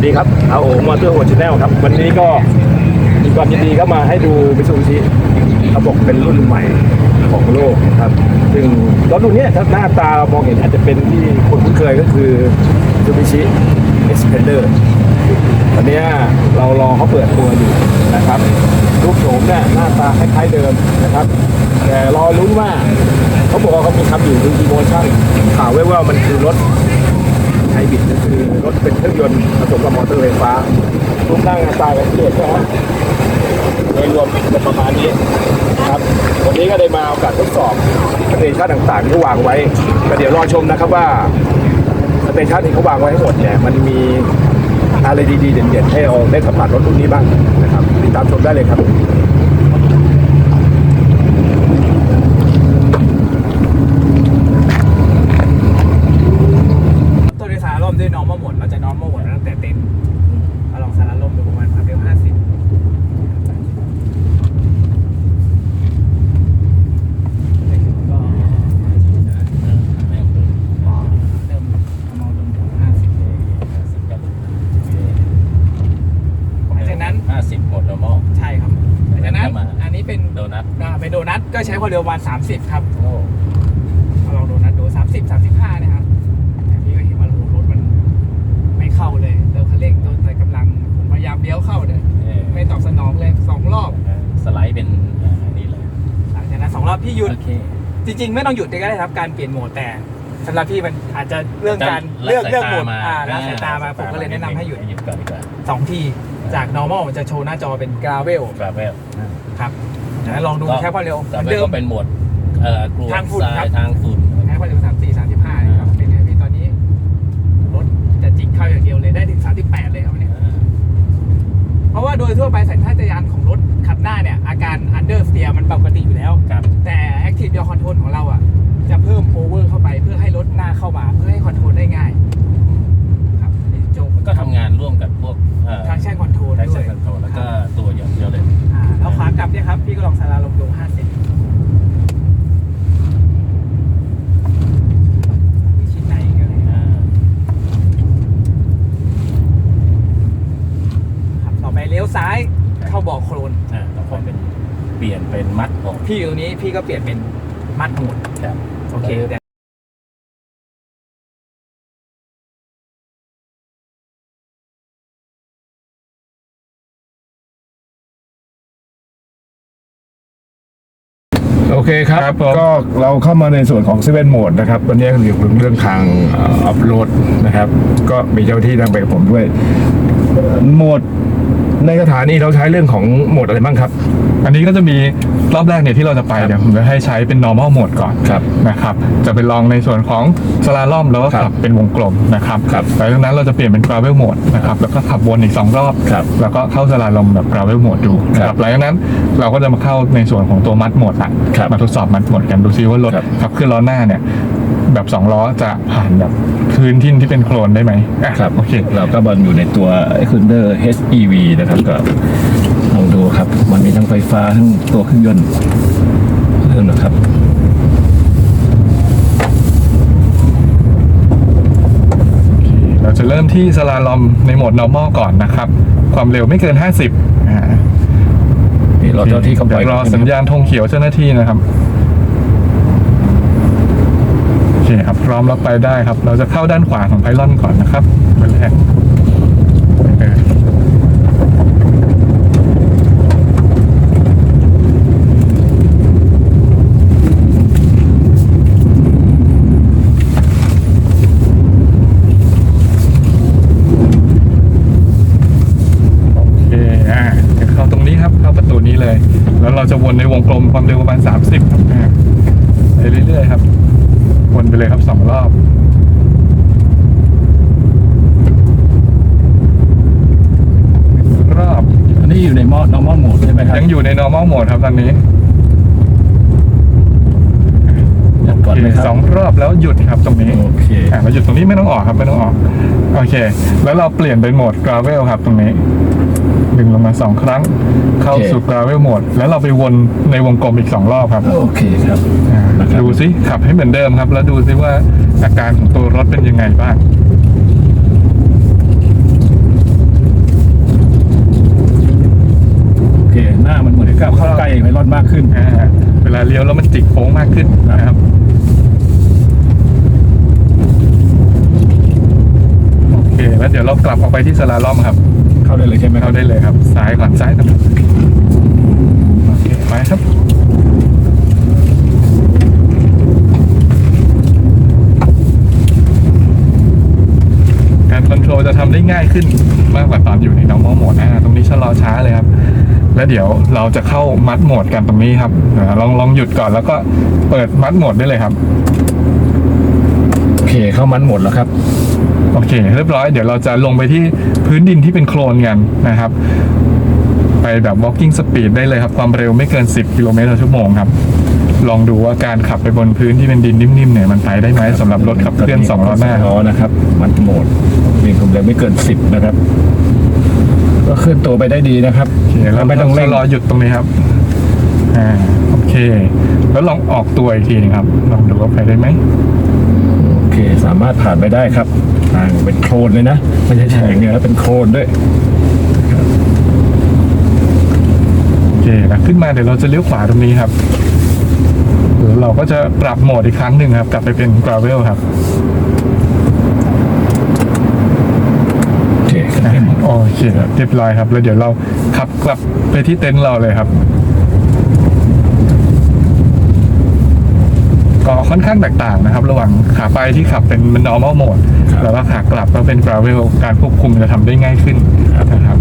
วัสดีครับเอาโอมอเตอร์โฮชแนลครับ วันนี้ก็มีความยินดีเข้ามาให้ดูมิซูบิชิเขาบเป็นรุ่นใหม่ของโลกครับซึ่งรถรุ่นนี้ถ้าหน้าตามองเห็นอาจจะเป็นที่คนคุ้นเคยก็คือมิซูบิชิเอ็กซ์เพนเดอร์ตอนนี้เรารอเขาเปิดตัวอยู่นะครับรูปโฉมเนี่ยหน้าตาคล้ายๆเดิมนะครับ แต่รอลุ้นว่าเขาบอกว่าเขามีทำอยู่คืออีโมชั่นข่าวแว่วๆมันคือรถ ไฮบริดก็คือรถเป็นเครื่องยนต์ผสมกับมอเตอร์ไฟฟ้ารูปร่างหน้าตาแบบเทียบนะฮะโดยรวมเป็นประมาณนี้ครับ วันนี้ก็ได้มาโอกาสทดสอบสเตชันต่างๆที่วางไว้ก็เดี๋ยวรอชมนะครับว่าสเตชันที่เขาวางไว้ทั้งหมดเนี่ยมันมีอะไรดีๆเด่นๆให้เราได้สัมผัสรถรุ่นนี้บ้างนะครับติดตามชมได้เลยครับ ตัวโดยสารล่มด้วยน้องมาหมด เราจะน้องมาหมดตั้งแต่เต็มเอาลองสารล่มดูประมาณความเร็วห้าสิบก็เริ่มเอามาลงถึงห้าสิบหลังจากนั้น ห้าสิบหมดแล้วมอง ใช่ครับหลังจากนั้น เข้ามา อันนี้เป็น โดนัท อ่าเป็นโดนัทก็ใช้ ความเร็วประมาณสามสิบครับโอ้มาลองโดนัทดูสามสิบสามสิบห้านะครับแต่พี่ก็เห็นว่าโอ้โหรถมันไม่เข้าเลยเติมคันเร่งโดนใส่กำลังผมพยายามเลี้ยวเข้าเนี่ยเอ่อไม่ตอบสนองเลยสองรอบสไลด์เป็นอ่าอันนี้เลยหลังจากนั้นสองรอบพี่หยุดโอเคจริง ๆ ไม่ต้องหยุดก็ได้ครับการเปลี่ยนโหมดแต่สำหรับพี่มันอาจจะเรื่องการละเลือกสายเลือกตาโหมดมาอ่าละสายตามาผมก็เลยแนะนำให้หยุดหยุดก่อนดีกว่าสองทีจาก normal มันจะโชว์หน้าจอเป็น gravel กราเวลครับจาก นั้นลองดูแค่ความเร็วเหกรามือนเวเดิลมก็เป็นโหมดเอ่อกลัวทางฝุ่นทราครัยบทางฝุ่นแค่ความเร็วสามสี่สามสิบห้าครับเป็นไงพี่ตอนนี้รถจะจิกเข้าอย่างเดียวเลยได้ถึงสามสิบแปดเลยครับเนี่ยเพราะว่าโดยทั่วไปสัญชาตญาณของรถขับหน้าเนี่ย อาการ under steer มันปกติอยู่แล้วครับแต่ active yaw control ของเราอะจะเพิ่ม over เข้าไปเพื่อให้รถหน้าเข้ามา เพื่อให้ control ได้ง่ายครับนี่โจมันก็ทำงานร่วมกับพวก traction control แท็กด้วชั่นยคอนโทรลแล้วก็ตัวอย่าง เดียวเลยอ่าแล้วขวากลับเนี่ยครับ พี่ก็ลองสาราลงดู50มีชิ้นไหนกันเลยอ่าครับต่อไปเลี้ยวซ้ายเข้าบ่อโคลน อ่าต้องเป็นเปลี่ยนเป็นมัดออก พี่อยู่ตรงนี้พี่ก็เปลี่ยนเป็นมัดโหมดครับโอเคแต่ อเคครับครับผมก็เราเข้ามาในส่วนของเซเว่นโหมดนะครับวันนี้เรื่องเรื่องทางอัพโหลดนะครับ ก็มีเจ้าหน้าที่ทางไปกับผมด้วยเอ่อโหมด ในสถานีเราใช้เรื่องของโหมดอะไรบ้างครับ อันนี้ก็จะมีรอบแรกเนี่ยที่เราจะไปเนี่ยผมจะให้ใช้เป็น normal mode ก่อนครับนะครับ จะไปลองในส่วนของสลาล่อมแล้วก็ครัขับบเป็นวงกลมนะครับครับหลังจากนั้นเราจะเปลี่ยนเป็น gravel mode นะครับแล้วก็ขับวนอีก 2 รอบครับแล้วก็เข้าสลาลอมแบบ gravel mode ดูนะคครัรับบหลังจากนั้นเราก็จะมาเข้าในส่วนของตัวมัดโหมดละครับมาทดสอบมัดโหมดกันดูซิว่ารถครับขับเคลื่อนล้อหน้าเนี่ย แบบสองล้อจะผ่านแบบพื้นที่ที่เป็นโคลนได้ไหมอะครับโอเคเราก็บอลอยู่ในตัว c u n d e r HEV นะครับก็ลองดูครับ มันมีทั้งไฟฟ้าทั้งตัวเครื่องยนต์เริ่มนะครับเราจะเริ่มที่สลาลอมในโหมด normal ก่อนนะครับ ความเร็วไม่เกิน 50อ่านี่เราเจ้าที่เขาปล่อยดี๋ยวรอก่นนะคบสัญญาณธงเขียวเจ้าหน้าที่นะครับ โอเคครับพร้อมแล้วไปได้ครับ เราจะเข้าด้านขวาของไพลอนก่อนนะครับเป็นแรกเออโอเคอ่าเข้าตรงนี้ครับเข้าประตูนี้เลยแล้วเราจะวนในวงกลมความเร็วประมาณ 30 ครับไปเรื่อยๆครับ ไปเลยครับสองรอบรอบอันนี้อยู่ในมอ normal mode ใช่ไหมครับยังอยู่ใน normal mode ครับตอนนี้ยังก่อนไหมคสรัอบงรอบแล้วหยุดครับตรงนี้โอเคอ่าเราหยุดตรงนี้ไม่ต้องออกครับไม่ต้องออก โอเค แล้วเราเปลี่ยนเป็นโหมด gravel ครับตรงนี้ ดึงลงมาสองครั้ง เข้าสู่กราเวลโหมด แล้วเราไปวนในวงกลมอีกสองรอบครับ โอเคครับดูซิขับให้เหมือนเดิมครับ แล้วดูซิว่าอาการของตัวรถเป็นยังไงบ้างโอเคหน้ามันเหมือนกับเข้าใกล้ไปรอดมากขึ้นเวลาเลี้ยวแล้วมันจิกโค้งมากขึ้นนะครับโอเคแล้วเดี๋ยวเรากลับออกไปที่สลาล่อมครับ เข้าได้เลยใช่ไหมครัเข้าบได้เลยครับ ซ้ายก่อนซ้ายก่อนโอเคไปครับการคอนโทรลจะทำได้ง่ายขึ้นมากกว่าตอนอยู่ใน normal mode นะตรงนี้ชะลอช้าเลยครับ แล้วเดี๋ยวเราจะเข้ามัดโหมดกันตรงนี้ครับอ่าลองลองหยุดก่อนแล้วก็เปิดมัดโหมดได้เลยครับโอเคเข้ามันหมดแล้วครับ โอเค เรียบร้อยเดี๋ยวเราจะลงไปที่พื้นดินที่เป็นโคลนกันนะครับ ไปแบบ walking speed ได้เลยครับ ความเร็วไม่เกิน 10 กิโลเมตรต่อชั่วโมงครับ ลองดูว่าการขับไปบนพื้นที่เป็นดินนิ่มๆเนี่ยมันไปได้ไหมสำหรับรถขับเคลื่อนสองล้อหน้า ล้อนะครับมัดโหมดมีความเร็วไม่เกินสิบนะครับ ก็เคลื่อนตัวไปได้ดีนะครับโอเคแล้วไม่ต้องเร่ง รอหยุดตรงนี้ครับ อ่า โอเค แล้วลองออกตัวอีกทีหนึงครับ ลองดูว่าไปได้ไหมโอ เคสามารถผ่านไปได้ครับทางเป็นโคลนเลยนะ ไม่ใช่แฉงเนี่ยแล้วเป็นโคลนด้วยโอเคนะขึ้นมาเดี๋ยวเราจะเลี้ยวขวาตรงนี้ครับแล้วเราก็จะปรับโหมดอีกครั้งหนึ่งครับ กลับไปเป็น gravel ครับโอเคครับโอเคเรียบร้อยครับ แล้วเดี๋ยวเราขับกลับไปที่เต็นท์เราเลยครับ ก็ค่อนข้างแตกต่างนะครับ ระหว่างขาไปที่ขับเป็น normal mode แล้วก็ขากลับก็เป็น gravel การควบคุมจะทำได้ง่ายขึ้นนะครับ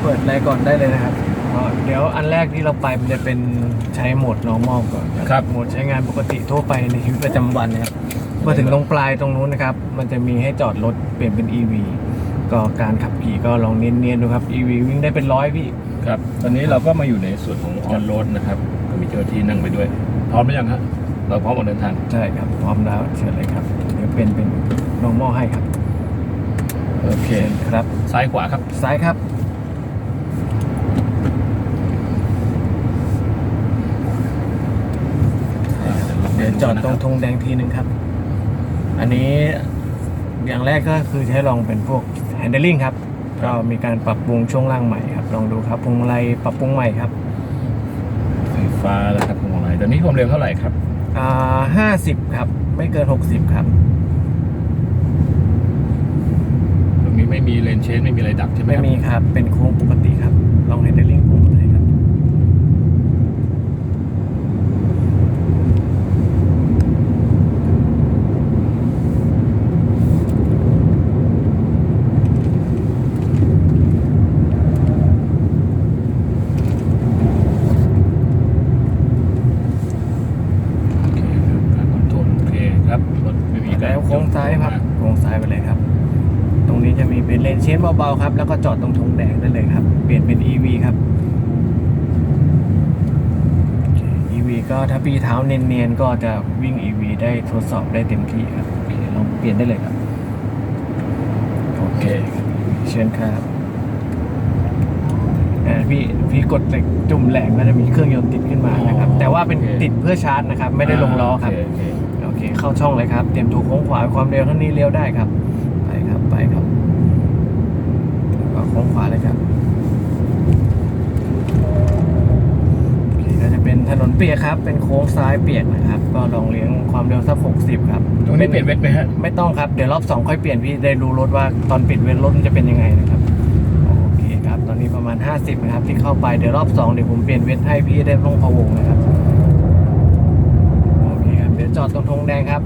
เปิดอะไรก่อนได้เลยนะครับก็เดี๋ยวอันแรกที่เราไปมันจะเป็นใช้โหมด normal ก่อนครับโหมดใช้งานปกติทั่วไปในชีวิตประจำวันนะครับ มาถึงตรงปลายตรงนู้นนะครับ มันจะมีให้จอดรถเปลี่ยนเป็น EV ก็การขับขี่ก็ลองเนียนๆดูครับ EV วิ่งได้เป็นร้อยพี่ ครับ ตอนนี้เราก็มาอยู่ในส่วนของออนโรดนะครับก็มีเจ้าหน้าที่นั่งไปด้วย พร้อมหรือยังฮะเราพร้อมออกเดินทาง ใช่ครับ พร้อมแล้วเชิญเลยครับ เดี๋ยวเป็นเป็น normal ให้ครับ โอเค ครับ ซ้ายขวาครับ ซ้ายครับ เดี๋ยวจอดตรงธงแดงทีหนึ่งครับ อันนี้อย่างแรกก็คือใช้ลองเป็นพวก handling ครับ ก็มีการปรับปรุงช่วงล่างใหม่ครับ ลองดูครับพวงมาลัยปรับปรุงใหม่ครับ ไฟฟ้าแล้วครับพวงมาลัยตอนนี้ความเร็วเท่าไหร่ครับ อ่าห้าสิบครับ ไม่เกินหกสิบครับ ตรงนี้ไม่มีเลนเชนไม่มีอะไรดับใช่ไหมไม่ครับมีครับ เป็นโค้งปกติครับ ลอง handling ปรุงเลยครับ โอเคครับการคอนโทรลโอเคครับรถไม่มีการ แล้วโค้งซ้ายครับ โค้งซ้ายไปเลยครับ ตรงนี้จะมีเป็นเลนเชนเบาๆครับ แล้วก็จอดตรงธงแดงได้เลยครับ เปลี่ยนเป็น EV ครับโอเค EV ก็ถ้าปีเท้าเนียนๆ ก็จะวิ่ง EV ได้ทดสอบได้เต็มที่ครับโอเคลองเปลี่ยนได้เลยครับ โอเคครับเชิญครับอ่าพี่พี่กดเหล็กจุ่มแหลกก็จะมีเครื่องยนต์ติดขึ้นมานะครับ แต่ว่าเป็นติดเพื่อชาร์จนะครับ ไม่ได้ลงล้อครับโเโอเโอเค เข้าช่องเลยครับ เตรียมถูกโค้งขวาความเร็วเท่านี้เลี้ยวได้ครับไปครับ ไปครับแล้วก็โค้ง ขวาเลยครับโอเคก็จะเป็นถนนเปียกครับ เป็นโค้งซ้ายเปียกนะครับ ก็ลองเลี้ยงความเร็วสัก60ครับ ตรงนี้เปลี่ยนเวทไหมฮะ ไม่ต้องครับ เดี๋ยวรอบสองค่อยเปลี่ยนพี่ได้ดูรถว่าตอนปิดเวทรถมันจะเป็นยังไงนะครับ โอเคครับ ตอนนี้ประมาณ 50นะครับที่เข้าไป เดี๋ยวรอบสองเดี๋ยวผมเปลี่ยนเวทให้พี่ได้ลงพะวงนะครับ โอเคครับ เดี๋ยวจอดตรงธงแดงครับ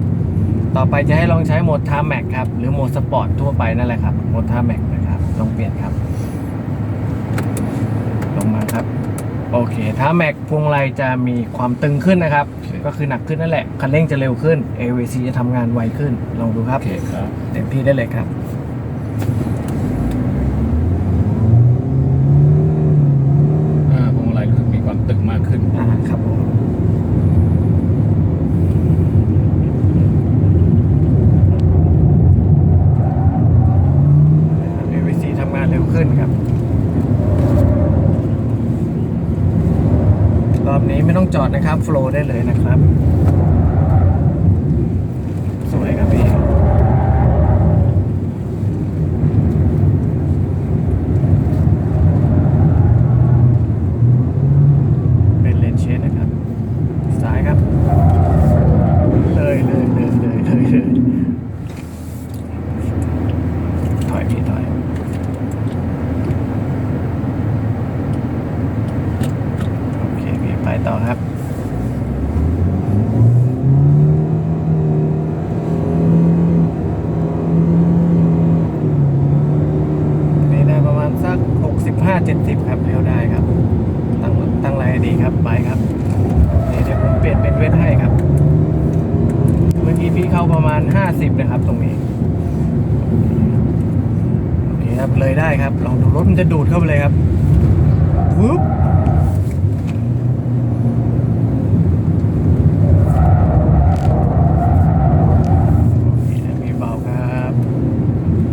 ต่อไปจะให้ลองใช้โหมดทาแม็กครับ หรือโหมดสปอร์ตทั่วไปนั่นแหละครับ โหมดทาแม็กนะครับ ลองเปลี่ยนครับ ลงมาครับ โอเคทาแม็กพวงมาลัยจะมีความตึงขึ้นนะครับโอเคก็คือหนักขึ้นนั่นแหละ คันเร่งจะเร็วขึ้น AVC จะทำงานไวขึ้น ลองดูครับโอเคครับเต็มที่ได้เลยครับ อ่าพวงมาลัยรู้สึกมีความตึงมากขึ้น อ่าครับผม AVC ทำงานเร็วขึ้นครับ รอบ นะครับ โฟล์ได้เลยนะครับ สวยครับพี่เป็นเลนเชนนะครับซ้ายครับ เลยเลยเลยเลยเลยเลยถอยพี่ถอยโอเคพี่ไปต่อครับ นี่ได้ประมาณสัก 65 70 ครับเลี้ยวได้ครับ ตั้งตั้งไรดีครับ ไปครับนี่เดี๋ยวผมเปลี่ยนเป็นเวทให้ครับ เมื่อกี้พี่เข้าประมาณ 50 นะครับ ตรงนี้ โอเคครับเลยได้ครับ ลองดูรถมันจะดูดเข้าไปเลยครับปึ๊บมีเบาครับ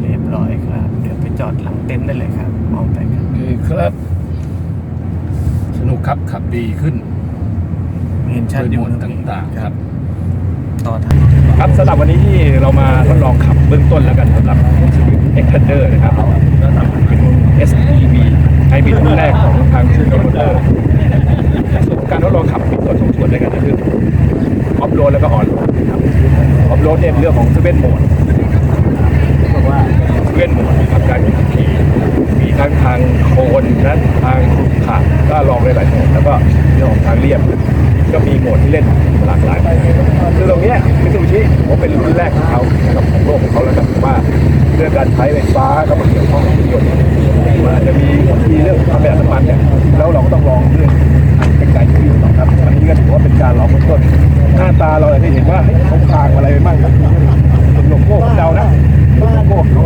เรียบร้อยครับเดี๋ยวไปจอดหลังเต็นท์ได้เลยครับ มองไปครับโอเคครับ สนุกครับขับดีขึ้น เห็นชัดอยู่ด้วยโหมดตรงนี้ต่าง ๆ ครับ ต่อทาง ครับสำหรับวันนี้ที่เรามาทดลองขับเบื้องต้นแล้วกันสำหรับ Expander นะครับก็ทำเป็น SEV ไฮบริดรุ่นแรกของทางชื่อ m o เตอร์ส่วนการทดลองขับมีส่วนสองส่วนด้วยกันก็คือออฟโรดแล้วก็ออนโรดครับออฟโรดเนี่ยเรื่องของเซเว่นโหมดเพราะว่าเซเว่นโหมดนะครับการขับขี่มีทั้งทางโคนและทางขรุขระก็ลองได้หลาย ทางเรียบ ก็มีโหมดที่เล่นหลากหลายคือตรงนี้มิซูบิชิผมาเป็นรุ่นแรกของเขาครับของโลกของเขาแล้วกันว่าเรื่องการใช้ไฟฟ้าเข้ามาเกี่ยวข้องกับรถยนต์มอาจจะมีบางทีเรื่องความประหยันมันเนี่ยแล้วเราก็ต้องลองเรื่องเป็นการขึ้นต่อครับอันนี้ก็ถือว่าเป็นการลองเบื้องต้นหน้าตาเราอาจจะเห็นว่าเขาต่างอะไรไปบ้างเป็นโลโก้ของเรานะโลโก้ของเรา